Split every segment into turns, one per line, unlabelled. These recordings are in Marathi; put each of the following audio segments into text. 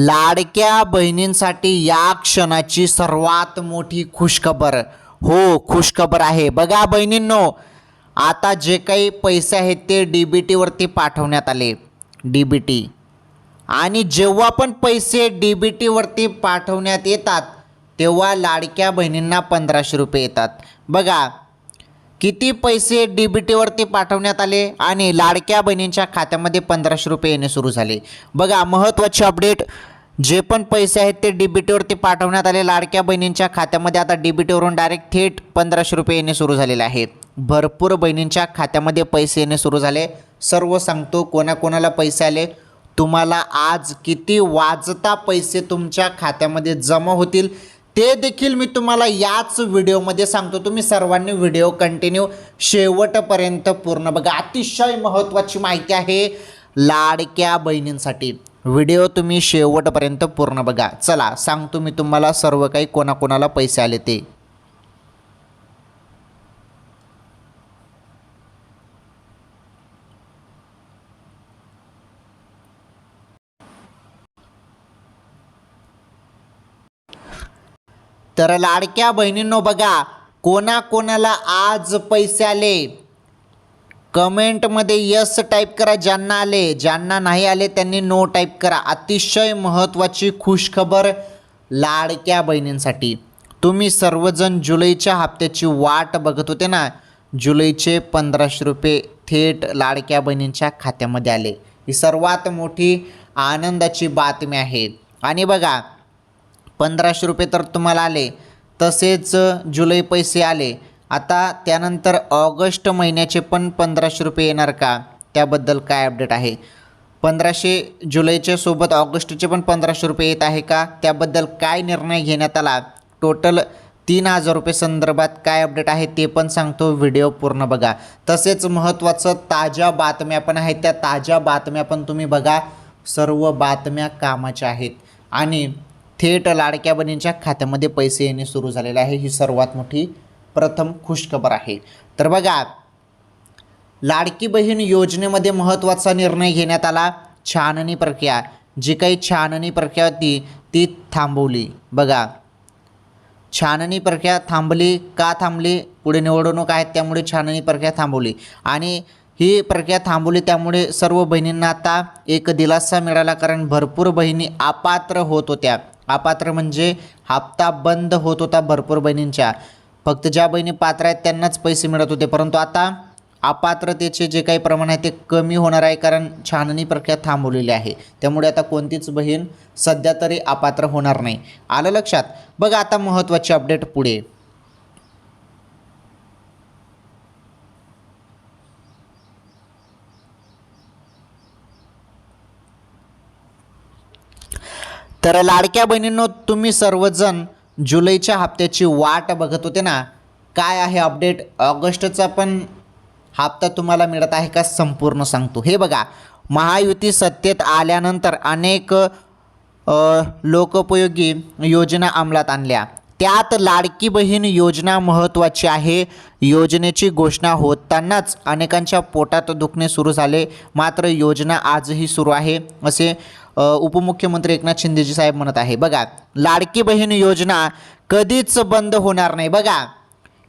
लाडक्या बहिणींसाठी या क्षणाची सर्वात मोठी खुशखबर. हो खुशखबर आहे. बघा बहिणींनो आता जे काही पैसे आहेत ते डी बी टीवरती पाठवण्यात आले. डी बी टी आणि जेव्हा पण पैसे डी बी टीवरती पाठवण्यात येतात तेव्हा लाडक्या बहिणींना पंधराशे रुपये येतात. बघा किती पैसे डी बी टीवरती पाठवण्यात आले आणि लाडक्या बहिणींच्या खात्यामध्ये पंधराशे रुपये येणे सुरू झाले. बघा महत्त्वाची अपडेट जे पण पैसे आहेत ते डीबीटीवरती पाठवण्यात आले. लाडक्या बहिणींच्या खात्यामध्ये आता डीबीटीवरून डायरेक्ट थेट पंधराशे रुपये येणे सुरू झालेले आहे भरपूर बहिणींच्या खात्यामध्ये पैसे येणे सुरू झाले. सर्व सांगतो कोणाकोणाला पैसे आले? तुम्हाला आज किती वाजता पैसे तुमच्या खात्यामध्ये जमा होतील? ते देखील मी तुम्हाला याच व्हिडिओमध्ये सांगतो. तुम्ही सर्वांनी व्हिडिओ कंटिन्यू शेवटपर्यंत पूर्ण बघा. अतिशय महत्त्वाची माहिती आहे लाडक्या बहिणींसाठी. व्हिडिओ तुम्ही शेवटपर्यंत पूर्ण बघा. चला सांगतो मी तुम्हाला सर्व काही कोणाकोणाला पैसे आले ते. तर लाडक्या बहिणींनो बघा कोणाकोणाला आज पैसे आले? कमेंटमध्ये यस टाईप करा ज्यांना आले. ज्यांना नाही आले त्यांनी नो टाईप करा. अतिशय महत्त्वाची खुशखबर लाडक्या बहिणींसाठी. तुम्ही सर्वजण जुलैच्या हप्त्याची वाट बघत होते ना? जुलैचे पंधराशे रुपये थेट लाडक्या बहिणींच्या खात्यामध्ये आले. ही सर्वात मोठी आनंदाची बातमी आहे. आणि बघा पंधराशे रुपये तर तुम्हाला आले. तसेच जुलै पैसे आले. आता त्यानंतर ऑगस्ट महिन्याचे पण पंधराशे रुपये येणार का? त्याबद्दल काय अपडेट आहे? पंधराशे जुलैच्या सोबत ऑगस्टचे पण पंधराशे रुपये येत आहे का? त्याबद्दल काय निर्णय घेण्यात आला? टोटल तीन हजार रुपये संदर्भात काय अपडेट आहे ते पण सांगतो व्हिडिओ पूर्ण बघा. तसेच महत्त्वाचं ताज्या बातम्या पण आहेत. त्या ताज्या बातम्या पण तुम्ही बघा. सर्व बातम्या कामाच्या आहेत. आणि थेट लाडक्या बहिणींच्या खात्यामध्ये पैसे येणे सुरू झालेले आहे. ही सर्वात मोठी प्रथम खुशखबर आहे. तर बघा लाडकी बहीण योजनेमध्ये महत्त्वाचा निर्णय घेण्यात आला. छाननी प्रक्रिया. जी काही छाननी प्रक्रिया होती ती थांबवली. बघा छाननी प्रक्रिया थांबली का थांबली? पुढे निवडणूक आहेत त्यामुळे छाननी प्रक्रिया थांबवली. आणि ही प्रक्रिया थांबवली त्यामुळे सर्व बहिणींना आता एक दिलासा मिळाला कारण भरपूर बहिणी अपात्र होत होत्या. अपात्र म्हणजे हप्ता बंद होत होता भरपूर बहिणींच्या. फक्त ज्या बहिणी पात्र आहेत त्यांनाच पैसे मिळत होते परंतु आता अपात्रतेचे जे काही प्रमाण आहे ते कमी होणार आहे कारण छाननी प्रक्रिया थांबवलेली आहे. त्यामुळे आता कोणतीच बहीण सध्या तरी अपात्र होणार नाही. आलं लक्षात? बघा आता महत्त्वाची अपडेट पुढे. तर लाडक्या बहिणींनो तुम्ही सर्वजण जुलैच्या हप्त्याची वाट बघत होते ना काय आहे अपडेट ऑगस्टचा पण हप्ता तुम्हाला मिळत आहे का संपूर्ण सांगतो. हे बघा महायुती सत्तेत आल्यानंतर अनेक लोकोपयोगी योजना अंमलात आणल्या. त्यात लाडकी बहीण योजना महत्त्वाची आहे. योजनेची घोषणा होतानाच अनेकांच्या पोटात दुखणे सुरू झाले. मात्र योजना आजही सुरू आहे असे उपमुख्यमंत्री एकनाथ शिंदेजी साहेब म्हणत आहे बघा लाडकी बहीण योजना कधीच बंद होणार नाही. बघा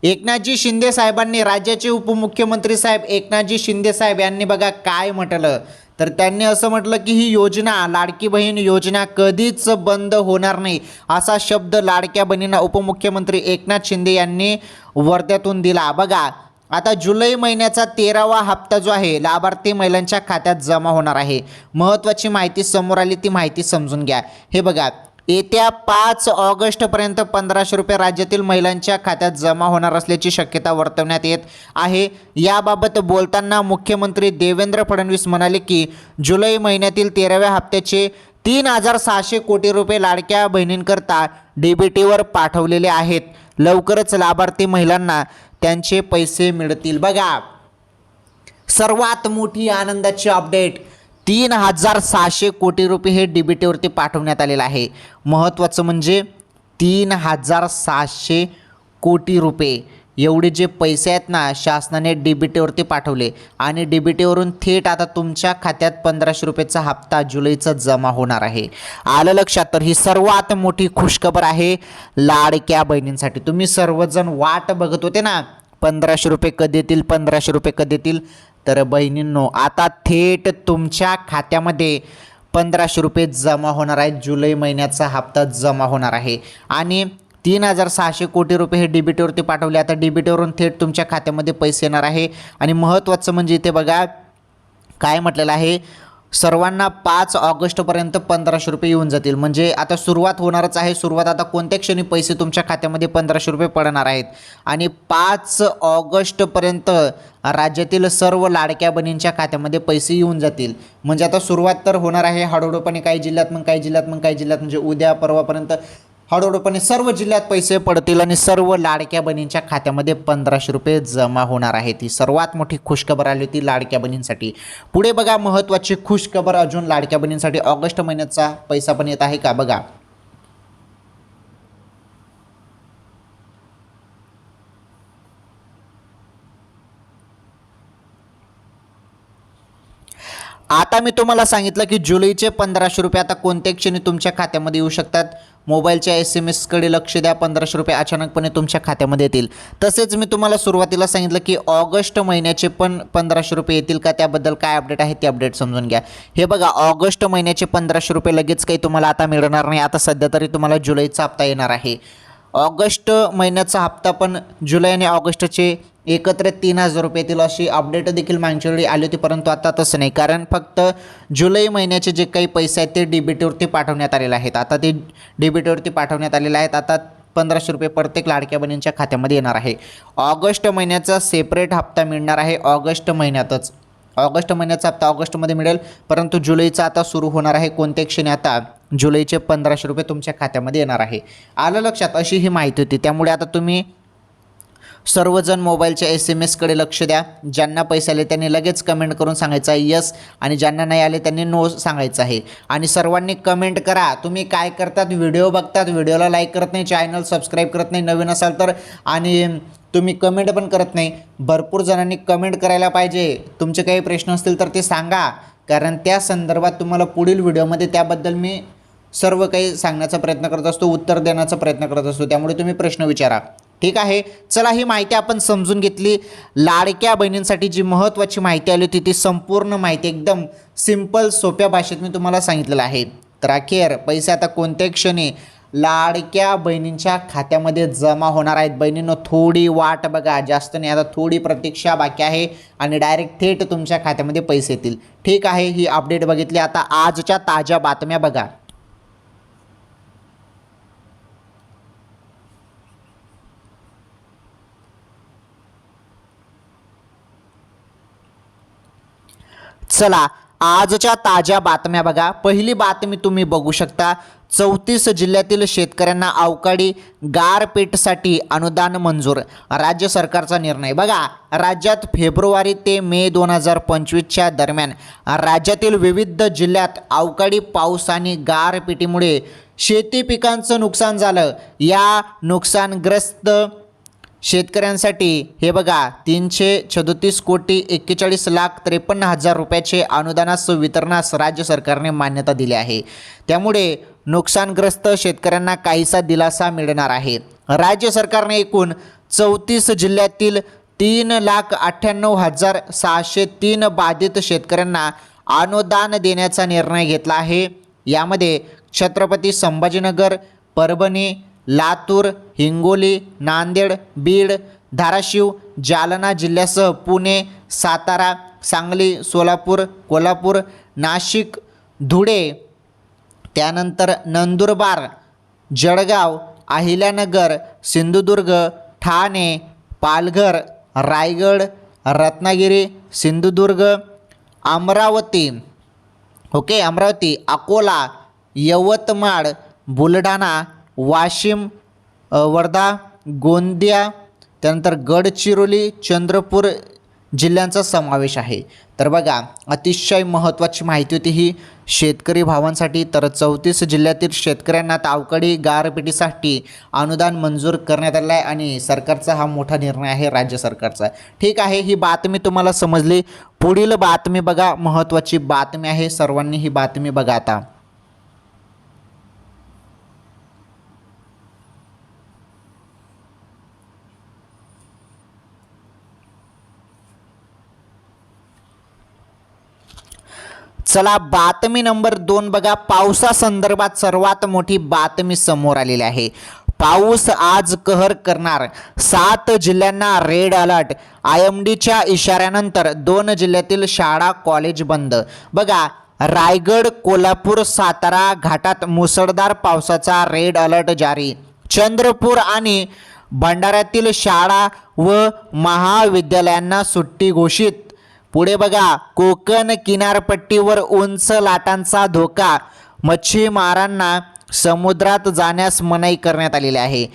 एकनाथजी शिंदे साहेबांनी राज्याचे उपमुख्यमंत्री साहेब एकनाथजी शिंदे साहेब यांनी बघा काय म्हटलं. तर त्यांनी असं म्हटलं की ही योजना लाडकी बहीण योजना कधीच बंद होणार नाही असा शब्द लाडक्या बहिणींना उपमुख्यमंत्री एकनाथ शिंदे यांनी वर्ध्यातून दिला. बघा आता जुलै महिन्याचा तेरावा हप्ता जो आहे लाभार्थी महिलांच्या खात्यात जमा होणार आहे. महत्त्वाची माहिती समोर आली ती माहिती समजून घ्या. हे बघा येत्या पाच ऑगस्टपर्यंत पंधराशे रुपये राज्यातील महिलांच्या खात्यात जमा होणार असल्याची शक्यता वर्तवण्यात येत आहे. याबाबत बोलताना मुख्यमंत्री देवेंद्र फडणवीस म्हणाले की जुलै महिन्यातील तेराव्या हप्त्याचे तीन हजार सहाशे कोटी रुपये लाडक्या बहिणींकरता डी बी टीवर पाठवलेले आहेत. लवकरच लाभार्थी महिलांना त्यांचे पैसे मिळतील. बघा सर्वात मोठी आनंदाची अपडेट तीन हजार सहाशे कोटी रुपये हे डीबीटीवरती पाठवण्यात आलेलं आहे. महत्त्वाचं म्हणजे तीन हजार सहाशे कोटी रुपये. एवढे जे पैसे आहेत ना शासनाने डी बी टीवरती पाठवले. आणि डी बी टीवरून थेट आता तुमच्या खात्यात पंधराशे रुपयेचा हप्ता जुलैचा जमा होणार आहे. आलं लक्षात? तर ही सर्वात मोठी खुशखबर आहे लाडक्या बहिणींसाठी. तुम्ही सर्वजण वाट बघत होते ना पंधराशे रुपये कधी येतील पंधराशे रुपये कधी येतील? तर बहिणींनो आता थेट तुमच्या खात्यामध्ये पंधराशे रुपये जमा होणार आहेत जुलै महिन्याचा हप्ता जमा होणार आहे. आणि तीन हजार सहाशे कोटी रुपये हे डीबीटीवरती पाठवले. आता डी थेट तुमच्या खात्यामध्ये पैसे येणार आहे. आणि महत्त्वाचं म्हणजे इथे बघा काय म्हटलेलं आहे? सर्वांना पाच ऑगस्टपर्यंत पंधराशे रुपये येऊन जातील. म्हणजे आता सुरुवात होणारच आहे. सुरुवात आता कोणत्या क्षणी पैसे तुमच्या खात्यामध्ये पंधराशे रुपये पडणार आहेत? आणि पाच ऑगस्टपर्यंत राज्यातील सर्व लाडक्या बहिणींच्या खात्यामध्ये पैसे येऊन जातील. म्हणजे आता सुरुवात तर होणार आहे. हळूहळूपणे काही जिल्ह्यात मग काही जिल्ह्यात मग काही जिल्ह्यात. म्हणजे उद्या परवापर्यंत हळूहळूपणे सर्व जिल्ह्यात पैसे पडतील आणि सर्व लाडक्या बहिणींच्या खात्यामध्ये पंधराशे रुपये जमा होणार आहे ती सर्वात मोठी खुशखबर आली होती लाडक्या बहिणींसाठी. पुढे बघा महत्त्वाची खुशखबर अजून लाडक्या बहिणींसाठी ऑगस्ट महिन्याचा पैसा पण येत आहे का? बघा. आता मी तुम्हाला सांगितलं की जुलैचे पंधराशे रुपये आता कोणत्या क्षणी तुमच्या खात्यामध्ये येऊ शकतात? मोबाईलच्या एस एम एसकडे लक्ष द्या पंधराशे रुपये अचानकपणे तुमच्या खात्यामध्ये येतील. तसेच मी तुम्हाला सुरुवातीला सांगितलं की ऑगस्ट महिन्याचे पण पंधराशे रुपये येतील का? त्याबद्दल काय अपडेट आहे ते अपडेट समजून घ्या. हे बघा ऑगस्ट महिन्याचे पंधराशे रुपये लगेच काही तुम्हाला आता मिळणार नाही. आता सध्या तरी तुम्हाला जुलैचा हप्ता येणार आहे. ऑगस्ट महिन्याचा हप्ता पण जुलै आणि ऑगस्टचे एकत्र तीन हजार रुपयातील अशी अपडेट देखील मागच्या वेळी आली होती परंतु आता तसं नाही. कारण फक्त जुलै महिन्याचे जे काही पैसे आहेत ते डी पाठवण्यात आलेले आहेत. आता ते डी पाठवण्यात आलेले आहेत. आता पंधराशे रुपये प्रत्येक लाडक्या बहिणींच्या खात्यामध्ये येणार आहे. ऑगस्ट महिन्याचा सेपरेट हप्ता मिळणार आहे. ऑगस्ट महिन्यातच. ऑगस्ट महिन्याचा हप्ता ऑगस्टमध्ये मिळेल परंतु जुलैचा आता सुरू होणार आहे. कोणत्या क्षणी आता जुलैचे पंधराशे रुपये तुमच्या खात्यामध्ये येणार आहे. आलं लक्षात? अशी ही माहिती होती. त्यामुळे आता तुम्ही सर्वजण मोबाईलच्या एस एम एसकडे लक्ष द्या. ज्यांना पैसे आले त्यांनी लगेच कमेंट करून सांगायचं आहे यस आणि ज्यांना नाही आले त्यांनी नो सांगायचं आहे. आणि सर्वांनी कमेंट करा. तुम्ही काय करतात? व्हिडिओ बघतात. व्हिडिओला लाईक करत नाही. चॅनल सबस्क्राईब करत नाही. नवीन असाल तर. आणि तुम्ही कमेंट पण करत नाही. भरपूर जणांनी कमेंट करायला पाहिजे. तुमचे काही प्रश्न असतील तर ते सांगा. कारण त्या संदर्भात तुम्हाला पुढील व्हिडिओमध्ये त्याबद्दल मी सर्व काही सांगण्याचा प्रयत्न करत असतो. उत्तर देण्याचा प्रयत्न करत असतो. त्यामुळे तुम्ही प्रश्न विचारा. ठीक आहे. चला ही माहिती आपण समजून घेतली. लाडक्या बहिणींसाठी जी महत्त्वाची माहिती आली होती ती संपूर्ण माहिती एकदम सिंपल सोप्या भाषेत मी तुम्हाला सांगितलेलं आहे. तर अखेर पैसे आता कोणत्या क्षणी लाडक्या बहिणींच्या खात्यामध्ये जमा होणार आहेत. बहिणींनो थोडी वाट बघा. जास्त नाही आता थोडी प्रतीक्षा बाकी आहे आणि डायरेक्ट थेट तुमच्या खात्यामध्ये पैसे येतील. ठीक आहे ही अपडेट बघितली. आता आजच्या ताज्या बातम्या बघा. चला आजच्या ताज्या बातम्या बघा. पहिली बातमी तुम्ही बघू शकता. चौतीस जिल्ह्यातील शेतकऱ्यांना अवकाळी गारपीटसाठी अनुदान मंजूर. राज्य सरकारचा निर्णय. बघा राज्यात फेब्रुवारी ते मे दोन हजार पंचवीसच्या दरम्यान राज्यातील विविध जिल्ह्यात अवकाळी पाऊस आणि गारपिटीमुळे शेती पिकांचं नुकसान झालं. या नुकसानग्रस्त शेतकऱ्यांसाठी हे बघा तीनशे सदोतीस कोटी एक्केचाळीस लाख त्रेपन्न हजार रुपयाचे अनुदानास वितरणास राज्य सरकारने मान्यता दिली आहे. त्यामुळे नुकसानग्रस्त शेतकऱ्यांना काहीसा दिलासा मिळणार आहे. राज्य सरकारने एकूण चौतीस जिल्ह्यातील तीन लाख अठ्ठ्याण्णव हजार सहाशे तीन बाधित शेतकऱ्यांना अनुदान देण्याचा निर्णय घेतला आहे. यामध्ये छत्रपती संभाजीनगर परभणी लातूर हिंगोली नांदेड बीड धाराशिव जालना जिल्ह्यासह पुणे सातारा सांगली सोलापूर कोल्हापूर नाशिक धुळे त्यानंतर नंदुरबार जळगाव अहिल्यानगर सिंधुदुर्ग ठाणे पालघर रायगड रत्नागिरी सिंधुदुर्ग अमरावती ओके अमरावती अकोला यवतमाळ बुलढाणा वाशिम वर्धा गोंदिया त्यानंतर गडचिरोली चंद्रपूर जिल्ह्यांचा समावेश आहे. तर बघा अतिशय महत्त्वाची माहिती होती ही शेतकरी भावांसाठी. तर चौतीस जिल्ह्यातील शेतकऱ्यांना तावकडी गारपिटीसाठी अनुदान मंजूर करण्यात आलं आहे आणि सरकारचा हा मोठा निर्णय आहे राज्य सरकारचा. ठीक आहे ही बातमी तुम्हाला समजली. पुढील बातमी बघा महत्त्वाची बातमी आहे. सर्वांनी ही बातमी बघा आता. चला बातमी नंबर दोन बघा. पावसासंदर्भात सर्वात मोठी बातमी समोर आलेली आहे. पाऊस आज कहर करणार. सात जिल्ह्यांना रेड अलर्ट. आय एम डीच्या इशाऱ्यानंतर दोन जिल्ह्यातील शाळा कॉलेज बंद. बघा रायगड कोल्हापूर सातारा घाटात मुसळधार पावसाचा रेड अलर्ट जारी. चंद्रपूर आणि भंडाऱ्यातील शाळा व महाविद्यालयांना सुट्टी घोषित. पुढे बघा कोकण किनारपट्टीवर उंच लाटांचा धोका मच्छीमारांना समुद्रात जाण्यास मनाई करण्यात आलेली आहे.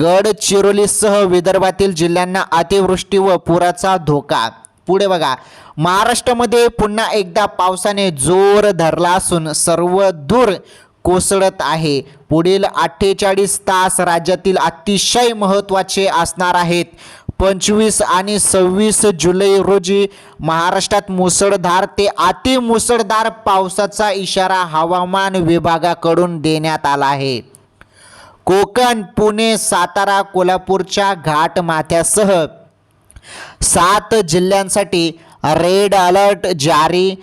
गडचिरोलीसह विदर्भातील जिल्ह्यांना अतिवृष्टी व पुराचा धोका. पुढे बघा महाराष्ट्रामध्ये पुन्हा एकदा पावसाने जोर धरला असून सर्व दूर कोसळत आहे. पुढील अठ्ठेचाळीस तास राज्यातील अतिशय महत्त्वाचे असणार आहेत. पंचवीस आणि सव्वीस जुलै रोजी महाराष्ट्रात मुसळधार ते अति मुसळधार पावसाचा इशारा हवामान विभागाकडून देण्यात आला आहे. कोकण पुणे सातारा कोल्हापूरच्या घाटमाथ्यासह सात जिल्ह्यांसाठी रेड अलर्ट जारी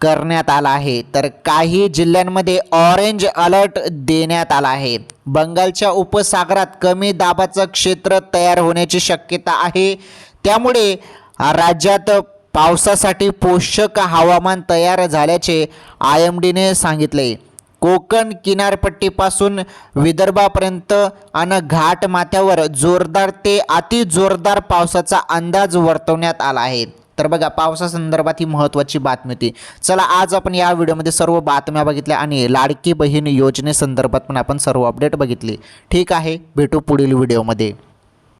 करण्यात आला आहे. तर काही जिल्ह्यांमध्ये ऑरेंज अलर्ट देण्यात आला आहे. बंगालच्या उपसागरात कमी दाबाचं क्षेत्र तयार होण्याची शक्यता आहे. त्यामुळे राज्यात पावसासाठी पोषक हवामान तयार झाल्याचे आय एम डीने सांगितले. कोकण किनारपट्टीपासून विदर्भापर्यंत आणि घाटमाथ्यावर जोरदार ते अति जोरदार पावसाचा अंदाज वर्तवण्यात आला आहे. तर बघा पावसासंदर्भात ही महत्त्वाची बातमी होती. चला आज आपण या व्हिडिओमध्ये सर्व बातम्या बघितल्या आणि लाडकी बहीण योजनेसंदर्भात पण आपण सर्व अपडेट बघितली. ठीक आहे भेटू पुढील व्हिडिओमध्ये.